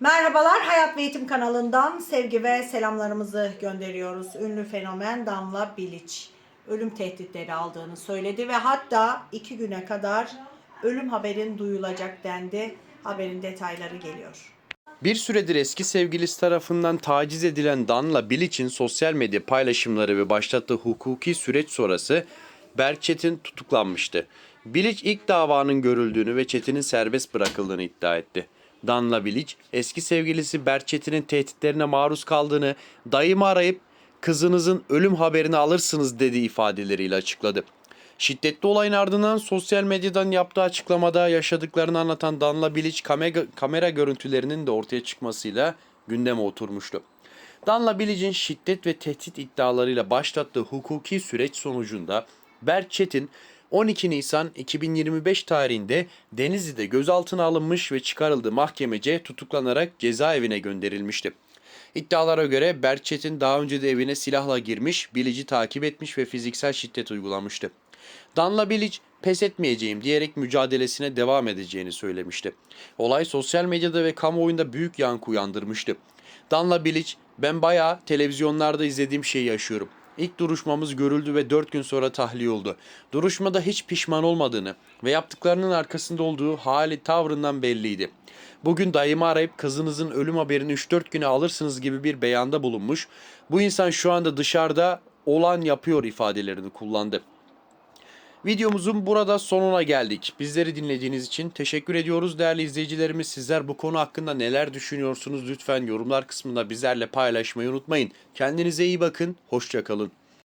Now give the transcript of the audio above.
Merhabalar Hayat ve Eğitim kanalından sevgi ve selamlarımızı gönderiyoruz. Ünlü fenomen Damla Bilic ölüm tehditleri aldığını söyledi ve hatta iki güne kadar ölüm haberin duyulacak dendi. Haberin detayları geliyor. Bir süredir eski sevgilisi tarafından taciz edilen Danla Bilic'in sosyal medya paylaşımları ve başlattığı hukuki süreç sonrası Berk Çetin tutuklanmıştı. Bilic ilk davanın görüldüğünü ve Çetin'in serbest bırakıldığını iddia etti. Danla Bilic eski sevgilisi Berk Çetin'in tehditlerine maruz kaldığını, dayımı arayıp kızınızın ölüm haberini alırsınız dediği ifadeleriyle açıkladı. Şiddetli olayın ardından sosyal medyadan yaptığı açıklamada yaşadıklarını anlatan Danla Bilic kamera görüntülerinin de ortaya çıkmasıyla gündeme oturmuştu. Danla Bilic'in şiddet ve tehdit iddialarıyla başlattığı hukuki süreç sonucunda Berk Çetin 12 Nisan 2025 tarihinde Denizli'de gözaltına alınmış ve çıkarıldığı mahkemece tutuklanarak cezaevine gönderilmişti. İddialara göre Berk Çetin daha önce de evine silahla girmiş, Bilic'i takip etmiş ve fiziksel şiddet uygulamıştı. Danla Bilic pes etmeyeceğim diyerek mücadelesine devam edeceğini söylemişti. Olay sosyal medyada ve kamuoyunda büyük yankı uyandırmıştı. Danla Bilic ben bayağı televizyonlarda izlediğim şeyi yaşıyorum. İlk duruşmamız görüldü ve 4 gün sonra tahliye oldu. Duruşmada hiç pişman olmadığını ve yaptıklarının arkasında olduğu hali tavrından belliydi. Bugün dayımı arayıp kızınızın ölüm haberini 3-4 güne alırsınız gibi bir beyanda bulunmuş. Bu insan şu anda dışarıda olan yapıyor ifadelerini kullandı. Videomuzun burada sonuna geldik. Bizleri dinlediğiniz için teşekkür ediyoruz değerli izleyicilerimiz. Sizler bu konu hakkında neler düşünüyorsunuz lütfen yorumlar kısmında bizlerle paylaşmayı unutmayın. Kendinize iyi bakın, hoşçakalın.